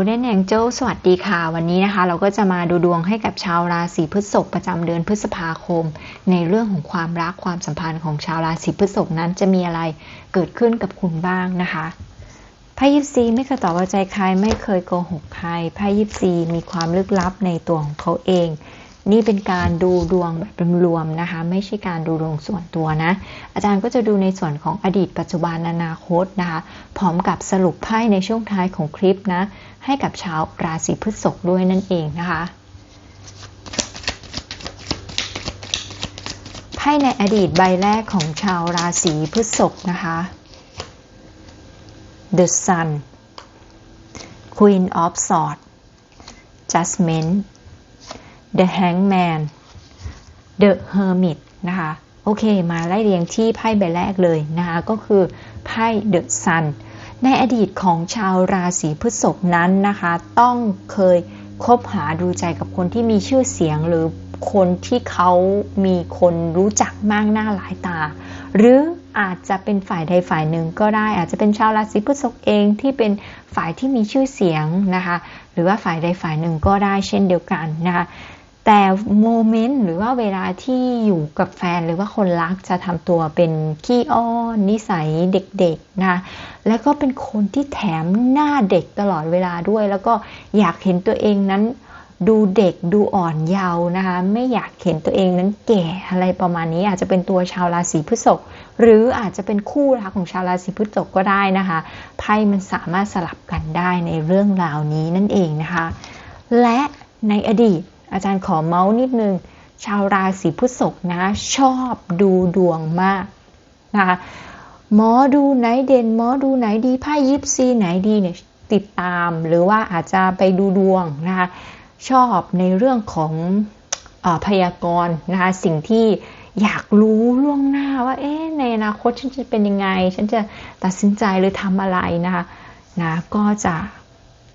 Golden Angel สวัสดีค่ะ วันนี้นะคะ เราก็จะมาดูดวงให้กับชาวราศีพฤษภประจำเดือนพฤษภาคม ในเรื่องของความรักความสัมพันธ์ของชาวราศีพฤษภนั้นจะมีอะไรเกิดขึ้นกับคุณบ้างนะคะไพ่ยิปซีไม่เคยต่อว่าใจใครไม่เคยโกหกใครไพ่ยิปซีมีความลึกลับในตัวของเขาเอง นี่เป็นการดูดวงแบบรวมๆนะคะ ไม่ใช่การดูดวงส่วนตัวนะ อาจารย์ก็จะดูในส่วนของอดีตปัจจุบันอนาคตนะคะ พร้อมกับสรุปไพ่ในช่วงท้ายของคลิปนะ ให้กับชาวราศีพฤษภด้วยนั่นเองนะคะไพ่ในอดีตใบแรกของชาวราศีพฤษภนะคะ The Sun Queen of Swords Judgment The Hangman The Hermit นะคะ โอเค มาไล่เรียงที่ไพ่ใบแรกเลยนะคะ ก็คือไพ่ The Sun ในอดีตของชาวราศีพฤษภนั้นนะคะ ต้องเคยคบหาดูใจกับคนที่มีชื่อเสียงหรือคนที่เขามีคนรู้จักมากหน้าหลายตา หรืออาจจะเป็นฝ่ายใดฝ่ายหนึ่งก็ได้ อาจจะเป็นชาวราศีพฤษภเองที่เป็นฝ่ายที่มีชื่อเสียงนะคะ หรือว่าฝ่ายใดฝ่ายหนึ่งก็ได้เช่นเดียวกันนะคะ แต่โมเมนต์หรือว่าเวลาที่อยู่กับแฟนหรือว่าคนรักจะทำตัวเป็นขี้อ้อนนิสัยเด็กๆนะแล้วก็เป็นคนที่แถมหน้าเด็กตลอดเวลาด้วย แล้วก็อยากเห็นตัวเองนั้นดูเด็กดูอ่อนเยาว์นะคะ ไม่อยากเห็นตัวเองนั้นแก่อะไรประมาณนี้อาจจะเป็นตัวชาวราศีพฤษภหรืออาจจะเป็นคู่รักของชาวราศีพฤษภก็ได้นะคะไพ่มันสามารถสลับกันได้ในเรื่องราวนี้นั่นเองนะคะ และในอดีต อาจารย์ขอเมาส์นิดนึง ชาวราศีพฤษภนะ ชอบดูดวงมากนะคะหมอดูไหนเด่นหมอดูไหนดีไพ่ยิปซีไหนดีเนี่ยติดตามหรือว่าอาจจะไปดูดวงนะคะชอบในเรื่องของอพยากรณ์นะคะสิ่งที่อยากรู้ล่วงหน้าว่าเอ๊ะในอนาคตฉันจะเป็นยังไง ฉันจะตัดสินใจหรือทำอะไรนะคะนะก็จะ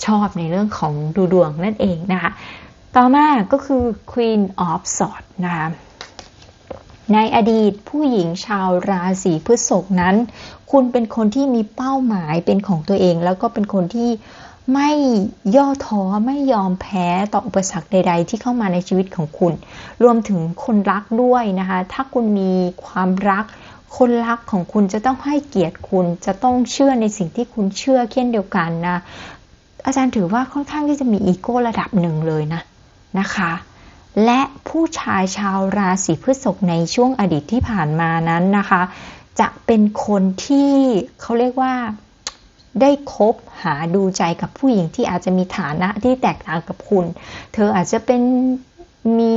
ชอบในเรื่องของดูดวงนั่นเองนะคะ ต่อมาก็คือ Queen of Swords นะคะในอดีตผู้หญิงชาวราศีพฤษภนั้น คุณเป็นคนที่มีเป้าหมายเป็นของตัวเอง แล้วก็เป็นคนที่ไม่ย่อท้อไม่ยอมแพ้ต่ออุปสรรคใด ๆ ที่เข้ามาในชีวิตของคุณ รวมถึงคนรักด้วยนะคะ ถ้าคุณมีความรัก คนรักของคุณจะต้องให้เกียรติคุณจะต้องเชื่อในสิ่งที่คุณเชื่อเช่นเดียวกันนะอาจารย์ถือว่าค่อนข้างที่จะมีอีโก้ระดับหนึ่งเลยนะ นะคะ และผู้ชายชาวราศีพฤษภในช่วงอดีตที่ผ่านมานั้นนะคะ จะเป็นคนที่เขาเรียกว่าได้คบหาดูใจกับผู้หญิงที่อาจจะมีฐานะที่แตกต่างกับคุณ เธออาจจะเป็นมี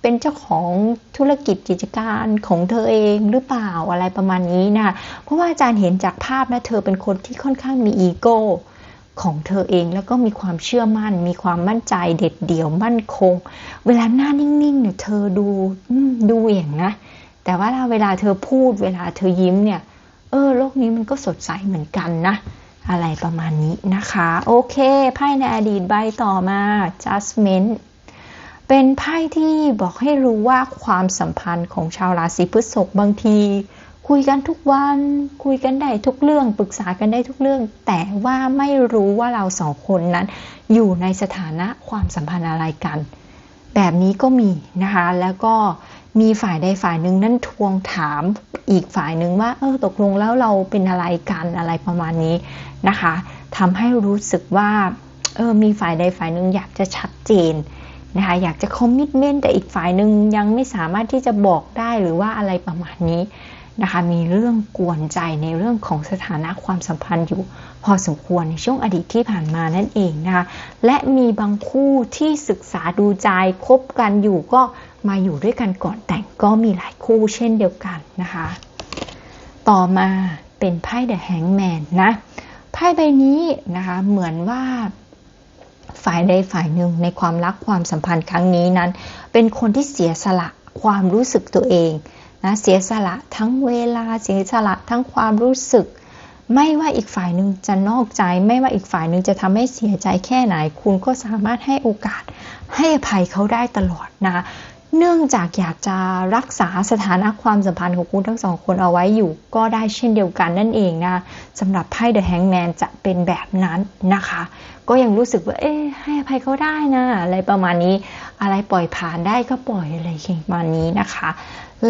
เป็นเจ้าของธุรกิจกิจการของเธอเองหรือเปล่าอะไรประมาณนี้นะ เพราะว่าอาจารย์เห็นจากภาพนะเธอเป็นคนที่ค่อนข้างมีอีโก้ ของเธอเองแล้วก็มีความเชื่อมั่น มีความมั่นใจเด็ดเดี่ยวมั่นคง เวลาหน้านิ่งๆเนี่ยเธอดูดูเอย่างนะ แต่ว่าเวลาเธอพูด เวลาเธอยิ้มเนี่ย เออโลกนี้มันก็สดใสเหมือนกันนะ อะไรประมาณนี้นะคะ โอเคไพ่ในอดีตใบต่อมา judgment เป็นไพ่ที่บอกให้รู้ว่าความสัมพันธ์ของชาวราศีพฤษภบางที คุยกันทุกวัน คุยกันได้ทุกเรื่อง ปรึกษากันได้ทุกเรื่อง แต่ว่าไม่รู้ว่าเราสองคนนั้น อยู่ในสถานะความสัมพันธ์อะไรกัน แบบนี้ก็มีนะคะ แล้วก็มีฝ่ายใดฝ่ายหนึ่งนั้นทวงถามอีกฝ่ายหนึ่งว่า เออตกลงแล้วเราเป็นอะไรกันอะไรประมาณนี้นะคะทำให้รู้สึกว่า เออมีฝ่ายใดฝ่ายหนึ่งอยากจะชัดเจนนะคะอยากจะคอมมิชเมนต์แต่อีกฝ่ายหนึ่งยังไม่สามารถที่จะบอกได้หรือว่าอะไรประมาณนี้ นะคะมีเรื่องกวนใจในเรื่องของสถานะความสัมพันธ์อยู่ พอสมควรในช่วงอดีตที่ผ่านมานั่นเองนะคะและมีบางคู่ที่ศึกษาดูใจคบกันอยู่ก็มาอยู่ด้วยกันก่อนแต่งก็มีหลายคู่เช่นเดียวกันนะคะต่อมาเป็นไพ่เดอะแฮงแมนนะไพ่ใบนี้นะคะเหมือนว่าฝ่ายใดฝ่ายหนึ่งในความรักความสัมพันธ์ครั้งนี้นั้น เป็นคนที่เสียสละความรู้สึกตัวเอง นะเสียสละทั้งเวลาเสียสละทั้งความรู้สึก ไม่ว่าอีกฝ่ายหนึ่งจะนอกใจ ไม่ว่าอีกฝ่ายหนึ่งจะทำให้เสียใจแค่ไหน คุณก็สามารถให้โอกาสให้อภัยเขาได้ตลอดนะ เนื่องจากอยากจะรักษาสถานะความสัมพันธ์ของคุณทั้งสองคนเอาไว้อยู่ ก็ได้เช่นเดียวกันนั่นเองนะสำหรับไพ่ The Hangman จะเป็นแบบนั้นนะคะ ก็ยังรู้สึกว่า เอ๊ให้อภัยเขาได้นะ อะไรประมาณนี้อะไรปล่อยผ่านได้ก็ปล่อยอะไรประมาณนี้นะคะ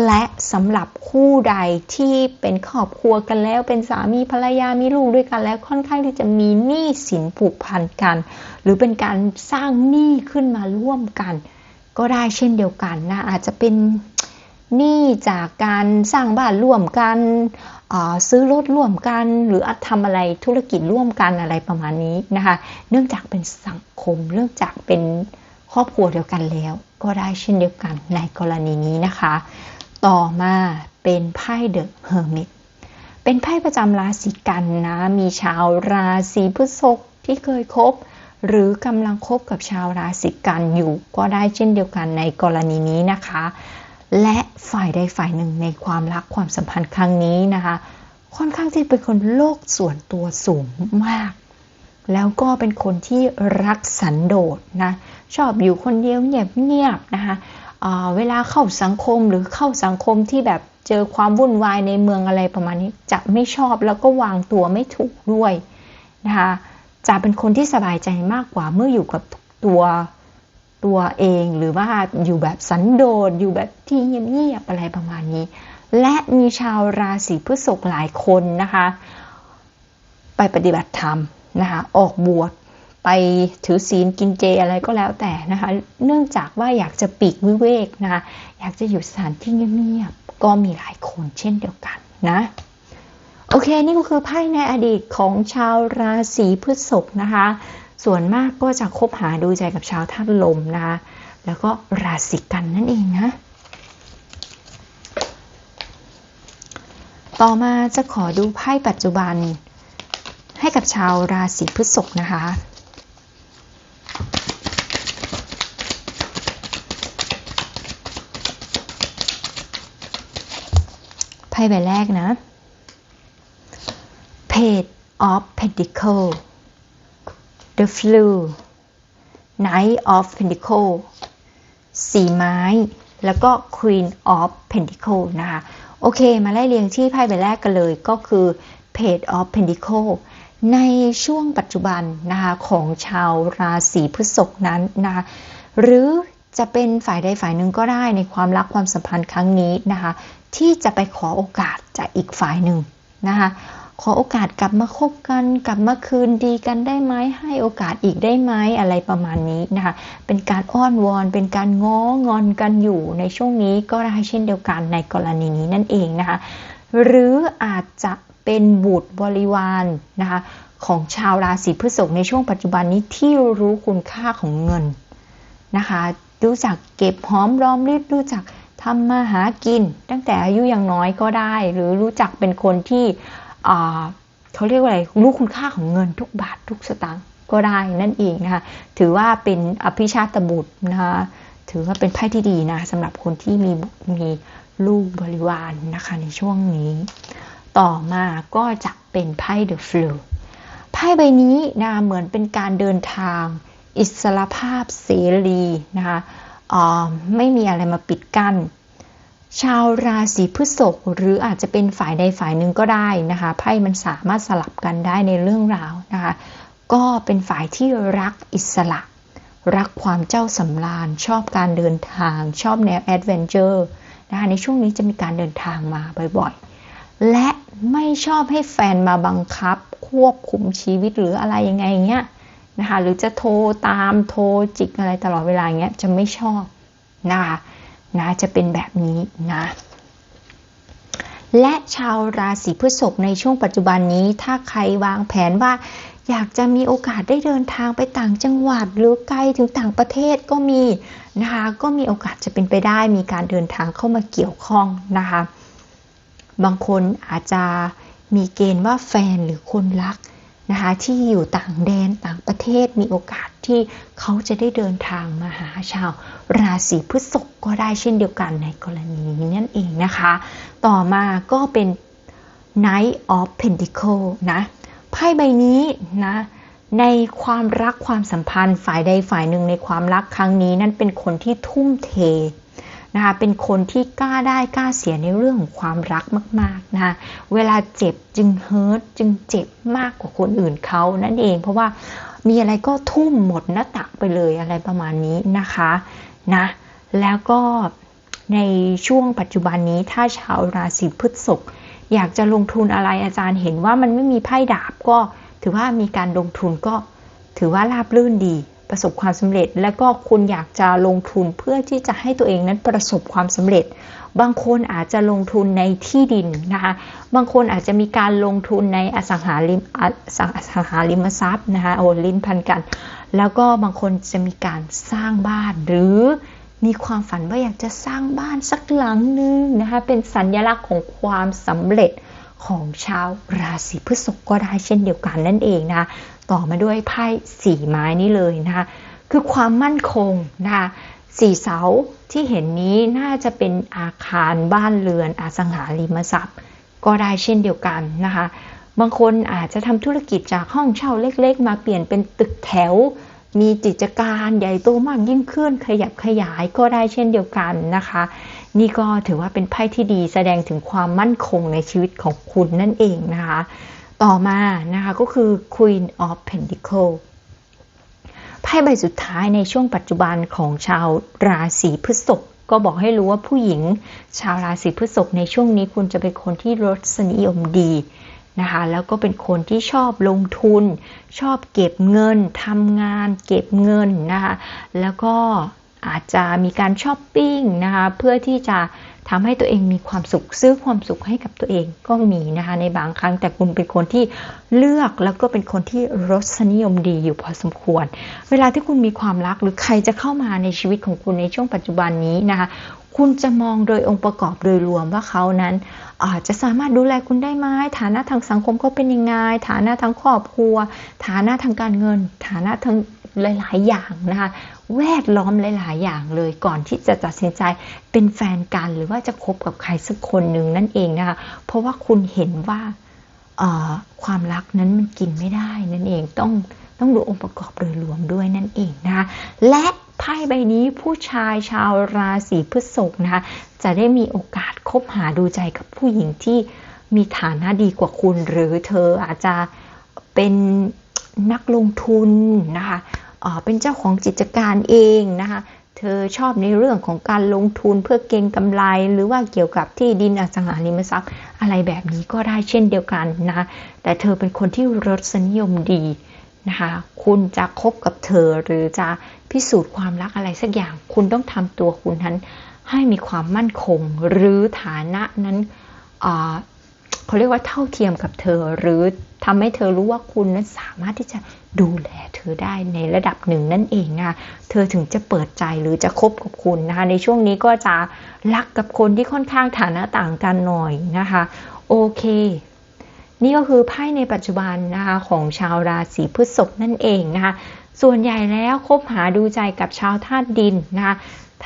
และสำหรับคู่ใดที่เป็นครอบครัวกันแล้ว เป็นสามีภรรยามีลูกด้วยกันแล้วค่อนข้างที่จะมีหนี้สินผูกพันกัน หรือเป็นการสร้างหนี้ขึ้นมาร่วมกัน ก็ได้เช่นเดียวกันนะอาจจะเป็นหนี้จากการสร้างบ้านร่วมกันซื้อรถร่วมกัน หรือทำอะไรธุรกิจร่วมกันอะไรประมาณนี้นะคะ เนื่องจากเป็นสังคม เนื่องจากเป็นครอบครัวเดียวกันแล้ว ก็ได้เช่นเดียวกันในกรณีนี้นะคะ ต่อมาเป็นไพ่เดอะเฮอร์มิตเป็นไพ่ประจำราศีกันนะ มีชาวราศีพฤษภที่เคยคบ หรือกำลังคบกับชาวราศีกันอยู่ก็ได้เช่นเดียวกันในกรณีนี้นะคะ และฝ่ายใดฝ่ายหนึ่งในความรักความสัมพันธ์ครั้งนี้นะคะ ค่อนข้างที่เป็นคนโลกส่วนตัวสูงมาก แล้วก็เป็นคนที่รักสันโดษนะชอบอยู่คนเดียวเงียบๆนะคะเวลาเข้าสังคมหรือเข้าสังคมที่แบบเจอความวุ่นวายในเมืองอะไรประมาณนี้ จะไม่ชอบแล้วก็วางตัวไม่ถูกด้วยนะคะ จะเป็นคนที่สบายใจมากกว่าเมื่ออยู่กับตัวตัวเองหรือว่าอยู่แบบสันโดษอยู่แบบที่เงียบๆอะไรประมาณนี้ และมีชาวราศีพฤษภหลายคนนะคะ ไปปฏิบัติธรรมนะคะออกบวชไปถือศีลกินเจอะไรก็แล้วแต่นะคะ เนื่องจากว่าอยากจะปีกวิเวกนะคะอยากจะอยู่สถานที่เงียบๆก็มีหลายคนเช่นเดียวกันนะ โอเค นี่ก็คือไพ่ในอดีตของชาวราศีพฤษภนะคะ ส่วนมากก็จะคบหาดูใจกับชาวธาตุลมนะคะ แล้วก็ราศีกันนั่นเองนะ ต่อมาจะขอดูไพ่ปัจจุบัน ให้กับชาวราศีพฤษภนะคะไพ่ใบแรกนะ Page of Pentacle The Flu Knight of Pentacle สีไม้ แล้วก็ Queen of Pentacle นะคะ โอเค มาไล่เรียงที่ไพ่ใบแรกกันเลยก็คือ Page of Pentacle ในช่วงปัจจุบันนะคะของชาวราศีพฤษภนั้นนะคะหรือจะเป็นฝ่ายใดฝ่ายหนึ่งก็ได้ในความรักความสัมพันธ์ครั้งนี้นะคะที่จะไปขอโอกาสจากอีกฝ่ายหนึ่งนะคะ ขอโอกาสกลับมาคบกัน กลับมาคืนดีกันได้ไหมให้โอกาสอีกได้ไหมอะไรประมาณนี้นะคะ เป็นการอ้อนวอน เป็นการง้องอนกันอยู่ในช่วงนี้ก็ได้เช่นเดียวกันในกรณีนี้นั่นเองนะคะ หรืออาจจะเป็นบุตรบริวารนนะคะของชาวราศีพฤษภในช่วงปัจจุบันนี้ที่รู้คุณค่าของเงินนะคะ รู้จักเก็บหอมรอมริบรู้จักทำมาหากิน ตั้งแต่อายุยังน้อยก็ได้ หรือรู้จักเป็นคนที่ เขาเรียกว่าอะไรรู้คุณค่าของเงินทุกบาททุกสตางค์ก็ได้นั่นเองนะคะถือว่าเป็นอภิชาตบุตรนะคะถือว่าเป็นไพ่ที่ดีนะสำหรับคนที่มีมีลูกบริวารนนะคะในช่วงนี้ ต่อมาก็จะเป็นไพ่เดอะฟลูไพ่ใบนี้นะเหมือนเป็นการเดินทาง อิสรภาพเสรีนะคะไม่มีอะไรมาปิดกั้น ชาวราศีพฤษภหรืออาจจะเป็นฝ่ายใดฝ่ายหนึ่งก็ได้นะคะไพ่มันสามารถสลับกันได้ในเรื่องราวนะคะ ก็เป็นฝ่ายที่รักอิสระ รักความเจ้าสำราญ ชอบการเดินทาง ชอบแนวแอดเวนเจอร์นะคะในช่วงนี้จะมีการเดินทางมาบ่อยๆ และไม่ชอบให้แฟนมาบังคับ ควบคุมชีวิตหรืออะไรยังไงเงี้ยนะคะหรือจะโทรตามโทรจิกอะไรตลอดเวลาเงี้ยจะไม่ชอบนะคะ นะจะเป็นแบบนี้นะและชาวราศีพฤษภในช่วงปัจจุบันนี้ ถ้าใครวางแผนว่า อยากจะมีโอกาสได้เดินทางไปต่างจังหวัด หรือไกลถึงต่างประเทศก็มีนะคะก็มีโอกาสจะเป็นไปได้มีการเดินทางเข้ามาเกี่ยวข้องนะคะบางคนอาจจะมีเกณฑ์ว่าแฟนหรือคนรัก นะคะที่อยู่ต่างแดนต่างประเทศมีโอกาสที่เขาจะได้เดินทางมาหาชาว ราศีพฤษภก็ได้เช่นเดียวกันในกรณีนี้นั่นเองนะคะ ต่อมาก็เป็น Knight of Pentacle นะไพ่ใบนี้นะในความรักความสัมพันธ์ฝ่ายใดฝ่ายหนึ่งในความรักครั้งนี้นั่นเป็นคนที่ทุ่มเท นะคะเป็นคนที่กล้าได้กล้าเสียในเรื่องของความรักมากๆนะคะเวลาเจ็บจึงเฮิร์ตจึงเจ็บมากกว่าคนอื่นเขานั่นเองเพราะว่ามีอะไรก็ทุ่มหมดหน้าตักไปเลยอะไรประมาณนี้นะคะนะแล้วก็ในช่วงปัจจุบันนี้ถ้าชาวราศีพฤษภอยากจะลงทุนอะไรอาจารย์เห็นว่ามันไม่มีไพ่ดาบก็ถือว่ามีการลงทุนก็ถือว่าราบรื่นดี ประสบความสำเร็จ และก็คุณอยากจะลงทุนเพื่อที่จะให้ตัวเองนั้นประสบความสำเร็จ บางคนอาจจะลงทุนในที่ดินนะคะ บางคนอาจจะมีการลงทุนในอสังหาริมอสังหาริมทรัพย์นะคะโอ้ลิ้นพันกัน แล้วก็บางคนจะมีการสร้างบ้านหรือมีความฝันว่าอยากจะสร้างบ้านสักหลังนึงนะคะเป็นสัญลักษณ์ของความสำเร็จ ของชาวราศีพฤษภก็ได้เช่นเดียวกันนั่นเองนะต่อมาด้วยไพ่สี่ไม้นี้เลยนะคะคือความมั่นคงนะคะสี่เสาที่เห็นนี้น่าจะเป็นอาคารบ้านเรือน อสังหาริมทรัพย์ ก็ได้เช่นเดียวกันนะคะบางคนอาจจะทำธุรกิจจากห้องเช่าเล็ก ๆ มาเปลี่ยนเป็นตึกแถว มีกิจการใหญ่โตมากยิ่งขึ้นขยับขยายก็ได้เช่นเดียวกันนะคะ นี่ก็ถือว่าเป็นไพ่ที่ดีแสดงถึงความมั่นคงในชีวิตของคุณนั่นเองนะคะ ต่อมานะคะก็คือ Queen of Pentacles ไพ่ใบสุดท้ายในช่วงปัจจุบันของชาวราศีพฤษภก็บอกให้รู้ว่าผู้หญิง ชาวราศีพฤษภในช่วงนี้คุณจะเป็นคนที่รสนิยมดีนะคะแล้วก็เป็นคนที่ชอบลงทุน ชอบเก็บเงินทำงาน เก็บเงินนะคะแล้วก็ อาจจะมีการช้อปปิ้งนะคะเพื่อที่จะทำให้ตัวเองมีความสุขซื้อความสุขให้กับตัวเองก็มีนะคะในบางครั้งแต่คุณเป็นคนที่เลือกแล้วก็เป็นคนที่รสนิยมดีอยู่พอสมควร เวลาที่คุณมีความรักหรือใครจะเข้ามาในชีวิตของคุณในช่วงปัจจุบันนี้นะคะคุณจะมองโดยองค์ประกอบโดยรวมว่าเขานั้นอาจจะสามารถดูแลคุณได้ไหมฐานะทางสังคมเขาเป็นยังไง ฐานะทางครอบครัว ฐานะทางการเงิน ฐานะทาง หลาย ๆ อย่างนะคะ แวดล้อมหลาย ๆ อย่างเลยก่อนที่จะตัดสินใจเป็นแฟนกันหรือว่าจะคบกับใครสักคนหนึ่งนั่นเองนะคะ เพราะว่าคุณเห็นว่าความรักนั้นมันกินไม่ได้นั่นเองต้องต้องดูองค์ประกอบโดยรวมด้วยนั่นเองนะคะและไพ่ใบนี้ผู้ชายชาวราศีพฤษภนะคะจะได้มีโอกาสคบหาดูใจกับผู้หญิงที่มีฐานะดีกว่าคุณ หรือเธออาจจะเป็นนักลงทุนนะคะ เป็นเจ้าของกิจการเองนะคะเธอชอบในเรื่องของการลงทุนเพื่อเก็งกำไร หรือว่าเกี่ยวกับที่ดินอสังหาริมทรัพย์ อะไรแบบนี้ก็ได้เช่นเดียวกันนะแต่เธอเป็นคนที่รสนิยมดีนะคะคุณจะคบกับเธอหรือจะพิสูจน์ความรักอะไรสักอย่าง คุณต้องทำตัวคุณนั้นให้มีความมั่นคง หรือฐานะนั้น เขาเรียกว่าเท่าเทียมกับเธอ หรือทำให้เธอรู้ว่าคุณนั้นสามารถที่จะดูแลเธอได้ในระดับหนึ่งนั่นเองนะเธอถึงจะเปิดใจหรือจะคบกับคุณนะคะในช่วงนี้ก็จะรักกับคนที่ค่อนข้างฐานะต่างกันหน่อยนะคะโอเค นี่ก็คือไพ่ในปัจจุบันนะคะของชาวราศีพฤษภนั่นเองนะคะส่วนใหญ่แล้วคบหาดูใจกับชาวธาตุดินนะคะ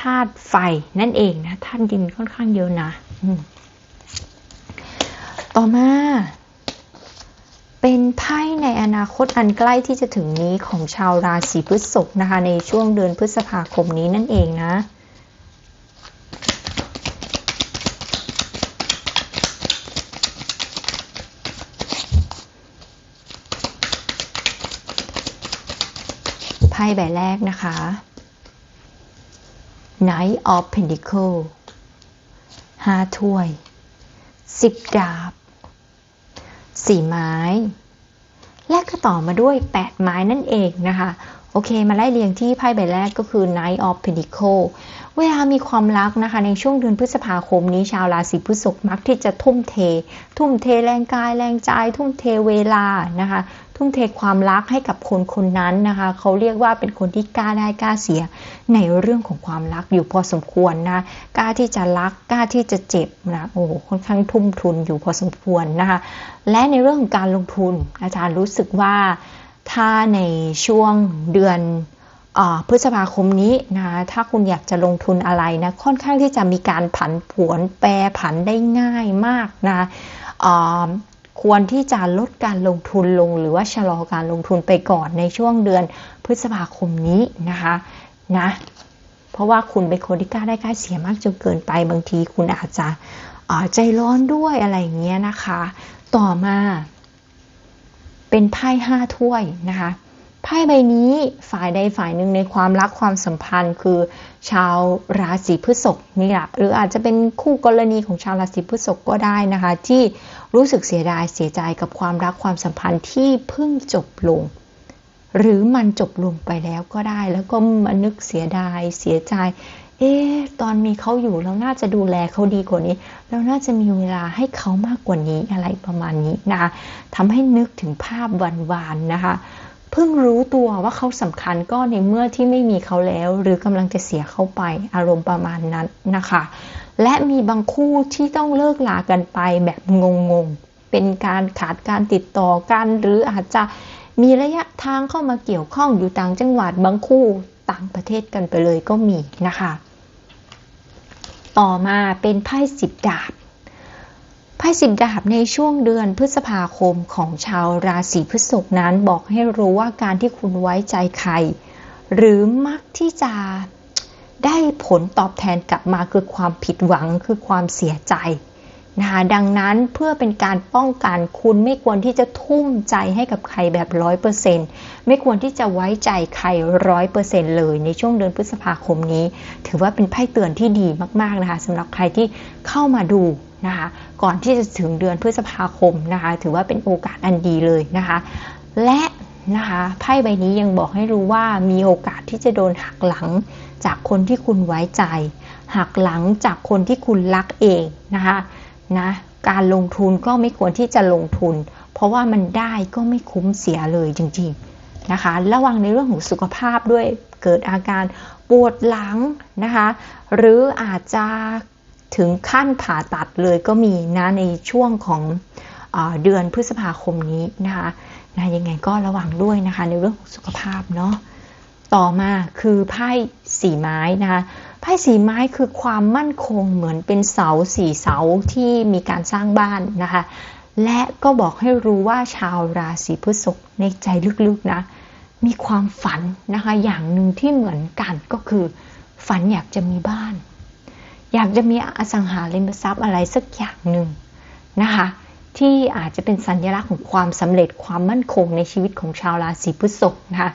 ธาตุไฟนั่นเองนะธาตุดินค่อนข้างเยอะนะ ต่อมา เป็นไพ่ในอนาคตอันใกล้ที่จะถึงนี้ของชาวราศีพฤษภนะคะ ในช่วงเดือนพฤษภาคมนี้นั่นเองนะไพ่ใบแรกนะคะ Knight of Pentacles ห้าถ้วยสิบดาบ สี่ไม้ และก็ต่อมาด้วย 8 ไม้นั่นเองนะคะ อเค มาไล่เรียงที่ไพ่ใบแรกก็คือ Knight of Pentacles เวลามีความรักนะคะ ในช่วงเดือนพฤษภาคมนี้ชาวราศีพฤษภมักที่จะทุ่มเท ทุ่มเทแรงกายแรงใจ ทุ่มเทเวลานะคะ ทุ่มเทความรักให้กับคนคนนั้นนะคะ เขาเรียกว่าเป็นคนที่กล้าได้กล้าเสียในเรื่องของความรักอยู่พอสมควรนะกล้าที่จะรักกล้าที่จะเจ็บนะโอ้ค่อนข้างทุ่มทุนอยู่พอสมควรนะคะ และในเรื่องของการลงทุนอาจารย์รู้สึกว่า ถ้าในช่วงเดือนพฤษภาคมนี้นะถ้าคุณอยากจะลงทุนอะไรนะค่อนข้างที่จะมีการผันผวนแปรผันได้ง่ายมากนะควรที่จะลดการลงทุนลงหรือว่าชะลอการลงทุนไปก่อนในช่วงเดือนพฤษภาคมนี้นะคะนะเพราะว่าคุณเป็นคนที่กล้าได้กล้าเสียมากจนเกินไปบางทีคุณอาจจะใจร้อนด้วยอะไรอย่างเงี้ยนะคะ ต่อมา เป็นไพ่ห้าถ้วยนะคะไพ่ใบนี้ฝ่ายใดฝ่ายหนึ่งในความรักความสัมพันธ์คือ ชาวราศีพฤษภนี่แหละหรืออาจจะเป็นคู่กรณีของชาวราศีพฤษภก็ได้นะคะ ที่รู้สึกเสียดายเสียใจกับความรักความสัมพันธ์ที่เพิ่งจบลง หรือมันจบลงไปแล้วก็ได้ แล้วก็มานึกเสียดายเสียใจ เอ๊ตอนมีเขาอยู่เราน่าจะดูแลเขาดีกว่านี้ เราน่าจะมีเวลาให้เขามากกว่านี้อะไรประมาณนี้นะคะทำให้นึกถึงภาพวานๆนะคะ เพิ่งรู้ตัวว่าเขาสำคัญก็ในเมื่อที่ไม่มีเขาแล้ว หรือกำลังจะเสียเขาไปอารมณ์ประมาณนั้นนะคะ และมีบางคู่ที่ต้องเลิกลากันไปแบบงงๆ เป็นการขาดการติดต่อกัน หรืออาจจะมีระยะทางเข้ามาเกี่ยวข้องอยู่ต่างจังหวัดบางคู่ต่างประเทศกันไปเลยก็มีนะคะ ต่อมาเป็นไพ่สิบดาบ ไพ่สิบดาบในช่วงเดือนพฤษภาคมของชาวราศีพฤษภนั้นบอกให้รู้ว่าการที่คุณไว้ใจใคร หรือมักที่จะได้ผลตอบแทนกลับมาคือความผิดหวังคือความเสียใจ นะคะดังนั้นเพื่อเป็นการป้องกันคุณไม่ควรที่จะทุ่มใจให้กับใครแบบร้อยเปอร์เซ็นต์ไม่ควรที่จะไว้ใจใครร้อยเปอร์เซ็นต์เลยในช่วงเดือนพฤษภาคมนี้ ถือว่าเป็นไพ่เตือนที่ดีมากๆนะคะสำหรับใครที่เข้ามาดูนะคะก่อนที่จะถึงเดือนพฤษภาคมนะคะถือว่าเป็นโอกาสอันดีเลยนะคะ และนะคะไพ่ใบนี้ยังบอกให้รู้ว่ามีโอกาสที่จะโดนหักหลังจากคนที่คุณไว้ใจหักหลังจากคนที่คุณรักเองนะคะ นะการลงทุนก็ไม่ควรที่จะลงทุน เพราะว่ามันได้ก็ไม่คุ้มเสียเลยจริงๆนะคะ ระวังในเรื่องของสุขภาพด้วยเกิดอาการปวดหลังนะคะ หรืออาจจะถึงขั้นผ่าตัดเลยก็มีนะในช่วงของอเดือนพฤษภาคมนี้นะคะนะยังไงก็ระวังด้วยนะคะในเรื่องของสุขภาพเนาะต่อมาคือไพ่สีไม้นะคะ ไพ่สีไม้คือความมั่นคงเหมือนเป็นเสาสี่เสาที่มีการสร้างบ้านนะคะ และก็บอกให้รู้ว่าชาวราศีพฤษภในใจลึกๆนะ มีความฝันนะคะ อย่างหนึ่งที่เหมือนกันก็คือ ฝันอยากจะมีบ้าน อยากจะมีอสังหาริมทรัพย์อะไรสักอย่างหนึ่งนะคะที่อาจจะเป็นสัญลักษณ์ของความสำเร็จความมั่นคงในชีวิตของชาวราศีพฤษภนะคะ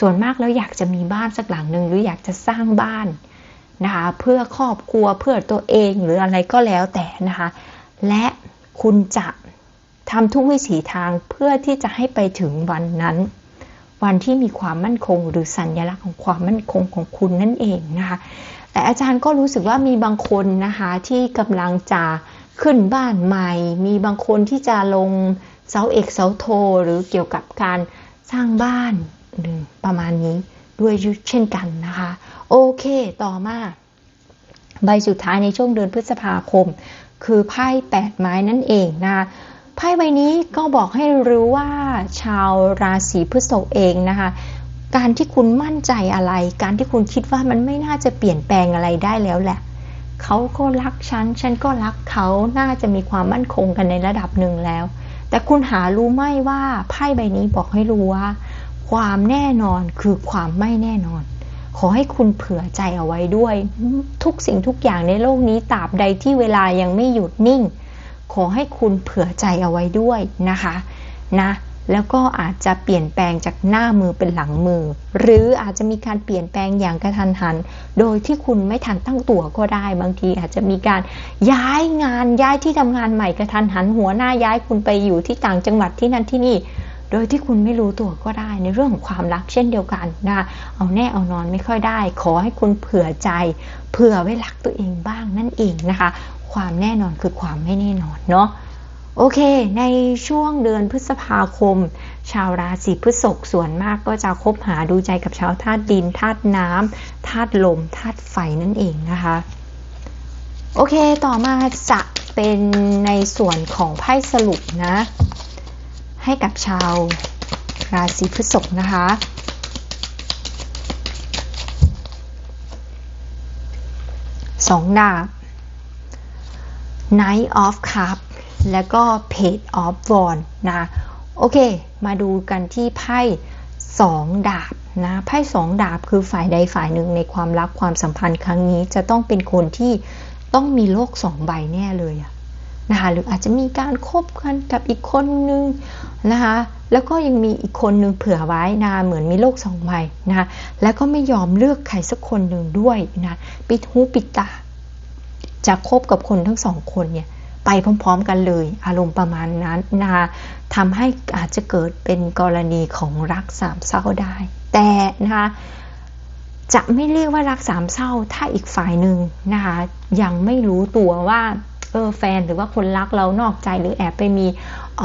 ส่วนมากแล้วอยากจะมีบ้านสักหลังหนึ่งหรืออยากจะสร้างบ้าน นะคะเพื่อครอบครัวเพื่อตัวเองหรืออะไรก็แล้วแต่นะคะและคุณจะทำทุกวิถีทางเพื่อที่จะให้ไปถึงวันนั้น วันที่มีความมั่นคงหรือสัญลักษณ์ของความมั่นคงของคุณนั่นเองนะคะแต่อาจารย์ก็รู้สึกว่ามีบางคนนะคะที่กำลังจะขึ้นบ้านใหม่ มีบางคนที่จะลงเสาเอกเสาโท หรือเกี่ยวกับการสร้างบ้านหรือประมาณนี้ ด้วยเช่นกันนะคะ โอเคต่อมา ใบสุดท้ายในช่วงเดือนพฤษภาคม คือไพ่แปดไม้นั่นเองนะคะไพ่ใบนี้ก็บอกให้รู้ว่าชาวราศีพฤษภเองนะคะการที่คุณมั่นใจอะไร การที่คุณคิดว่ามันไม่น่าจะเปลี่ยนแปลงอะไรได้แล้วแหละ เขาก็รักฉัน ฉันก็รักเขา น่าจะมีความมั่นคงกันในระดับหนึ่งแล้ว แต่คุณหารู้ไหมว่าไพ่ใบนี้บอกให้รู้ว่า ความแน่นอนคือความไม่แน่นอน ขอให้คุณเผื่อใจเอาไว้ด้วย ทุกสิ่งทุกอย่างในโลกนี้ตราบใดที่เวลายังไม่หยุดนิ่ง ขอให้คุณเผื่อใจเอาไว้ด้วยนะคะนะแล้วก็อาจจะเปลี่ยนแปลงจากหน้ามือเป็นหลังมือ หรืออาจจะมีการเปลี่ยนแปลงอย่างกระทันหัน โดยที่คุณไม่ทันตั้งตัวก็ได้ บางทีอาจจะมีการย้ายงานย้ายที่ทำงานใหม่กระทันหัน หัวหน้าย้ายคุณไปอยู่ที่ต่างจังหวัดที่นั่นที่นี่ โดยที่คุณไม่รู้ตัวก็ได้ในเรื่องของความรักเช่นเดียวกันนะเอาแน่เอานอนไม่ค่อยได้ ขอให้คุณเผื่อใจ เผื่อไว้รักตัวเองบ้างนั่นเองนะคะ ความแน่นอนคือความไม่แน่นอนเนาะโอเค ในช่วงเดือนพฤษภาคม ชาวราศีพฤษภส่วนมากก็จะคบหาดูใจกับชาวธาตุดินธาตุน้ำธาตุลมธาตุไฟนั่นเองนะคะ โอเค ต่อมาจะเป็นในส่วนของไพ่สรุปนะ ให้กับชาวราศีพฤษภนะคะ สองดาบ Knight of Cup แล้วก็ Page of w a n d นะ โอเค มาดูกันที่ไพ่สองดาบนะไพ่สองดาบคือฝ่ายใดฝ่ายหนึ่งในความรักความสัมพันธ์ครั้งนี้จะต้องเป็นคนที่ต้องมีโลกสองใบแน่เลยอะ นะคะหรืออาจจะมีการคบกันกับอีกคนนึงนะคะแล้วก็ยังมีอีกคนนึงเผื่อไว้นะเหมือนมีโลกสองใบนะคะแล้วก็ไม่ยอมเลือกใครสักคนหนึ่งด้วยนะปิดหูปิดตาจะคบกับคนทั้งสองคนเนี่ยไปพร้อม ๆ กันเลย อารมณ์ประมาณนั้นนะคะทำให้อาจจะเกิดเป็นกรณีของรักสามเศร้าได้ แต่นะคะจะไม่เรียกว่ารักสามเศร้าถ้าอีกฝ่ายหนึ่งนะคะยังไม่รู้ตัวว่า เออแฟนหรือว่าคนรักเรานอกใจหรือแอบไปมีอ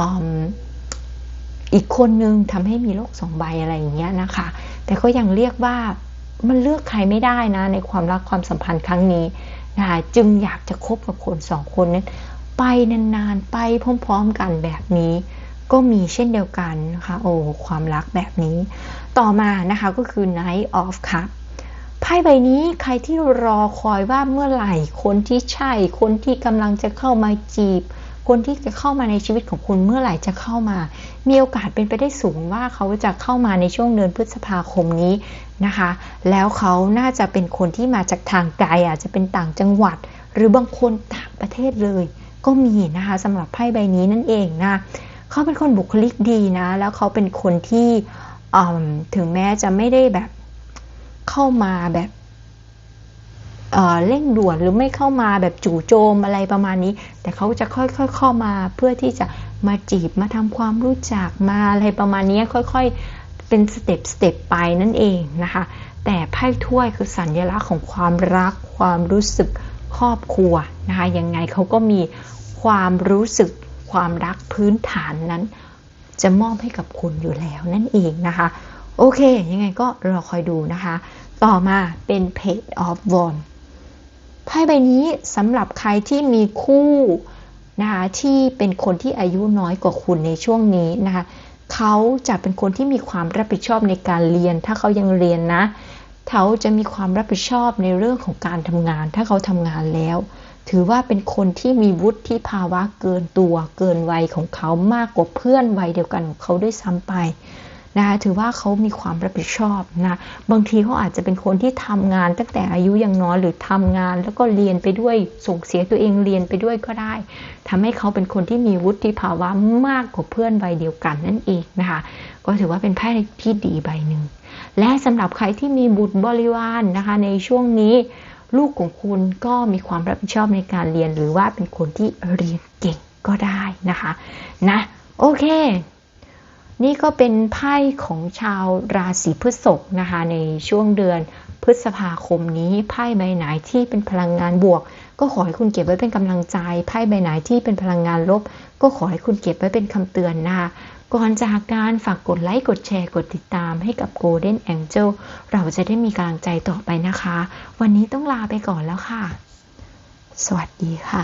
อีกคนนึงทำให้มีโลกสองใบอะไรอย่างเงี้ยนะคะ แต่ก็ยังเรียกว่ามันเลือกใครไม่ได้นะ ในความรักความสัมพันธ์ครั้งนี้นะคะจึงอยากจะคบกับคนสองคนนั้นไปนานๆ ไปพร้อมๆกันแบบนี้ ก็มีเช่นเดียวกันนะคะโอ้ความรักแบบนี้ ต่อมานะคะก็คือ Night of Cup ไพ่ใบนี้ใครที่รอคอยว่าเมื่อไหร่ คนที่ใช่ คนที่กำลังจะเข้ามาจีบ คนที่จะเข้ามาในชีวิตของคุณเมื่อไหร่จะเข้ามา มีโอกาสเป็นไปได้สูงว่าเขาจะเข้ามาในช่วงเดือนพฤษภาคมนี้นะคะ แล้วเขาน่าจะเป็นคนที่มาจากทางไกลอาจจะเป็นต่างจังหวัด หรือบางคนต่างประเทศเลย ก็มีนะคะสำหรับไพ่ใบนี้นั่นเองนะเขาเป็นคนบุคลิกดีนะ แล้วเขาเป็นคนที่ถึงแม้จะไม่ได้แบบ เข้ามาแบบเร่งด่วนหรือไม่เข้ามาแบบจู่โจมอะไรประมาณนี้ แต่เขาจะค่อยๆเข้ามาเพื่อที่จะมาจีบมาทำความรู้จักมาอะไรประมาณนี้ค่อยๆเป็นสเต็ปสเต็ปไปนั่นเองนะคะ แต่ไพ่ถ้วยคือสัญลักษณ์ของความรัก ความรู้สึกครอบครัวนะคะยังไงเขาก็มีความรู้สึกความรักพื้นฐานนั้น จะมอบให้กับคุณอยู่แล้วนั่นเองนะคะ โอเค ยังไงก็รอคอยดูนะคะ ต่อมาเป็น Page of Wands ไพ่ใบนี้สำหรับใครที่มีคู่นะคะที่เป็นคนที่อายุน้อยกว่าคุณในช่วงนี้นะคะเขาจะเป็นคนที่มีความรับผิดชอบในการเรียน ถ้าเขายังเรียนนะเขาจะมีความรับผิดชอบในเรื่องของการทำงาน ถ้าเขาทำงานแล้ว ถือว่าเป็นคนที่มีวุฒิภาวะเกินตัว เกินวัยของเขามากกว่าเพื่อนวัยเดียวกันของเขาด้วยซ้ำไป นะคะถือว่าเขามีความรับผิดชอบนะบางทีเขาอาจจะเป็นคนที่ทำงานตั้งแต่อายุยังน้อยหรือทำงาน แล้วก็เรียนไปด้วยส่งเสียตัวเองเรียนไปด้วยก็ได้ทำให้เขาเป็นคนที่มีวุฒิภาวะมากกว่าเพื่อนวัยเดียวกันนั่นเองนะคะก็ถือว่าเป็นไพ่ที่ดีใบหนึ่งและสำหรับใครที่มีบุตรบริวารนนะคะ ในช่วงนี้ลูกของคุณก็มีความรับผิดชอบในการเรียนหรือว่าเป็นคนที่เรียนเก่งก็ได้นะคะ นะ โอเค นี่ก็เป็นไพ่ของชาวราศีพฤษภนะคะในช่วงเดือนพฤษภาคมนี้ไพ่ใบไหนที่เป็นพลังงานบวก ก็ขอให้คุณเก็บไว้เป็นกำลังใจไพ่ใบไหนที่เป็นพลังงานลบ ก็ขอให้คุณเก็บไว้เป็นคำเตือนนะคะก่อนจากการฝากกดไลค์ กดแชร์ กดติดตามให้กับ Golden Angel เราจะได้มีกำลังใจต่อไปนะคะ วันนี้ต้องลาไปก่อนแล้วค่ะ สวัสดีค่ะ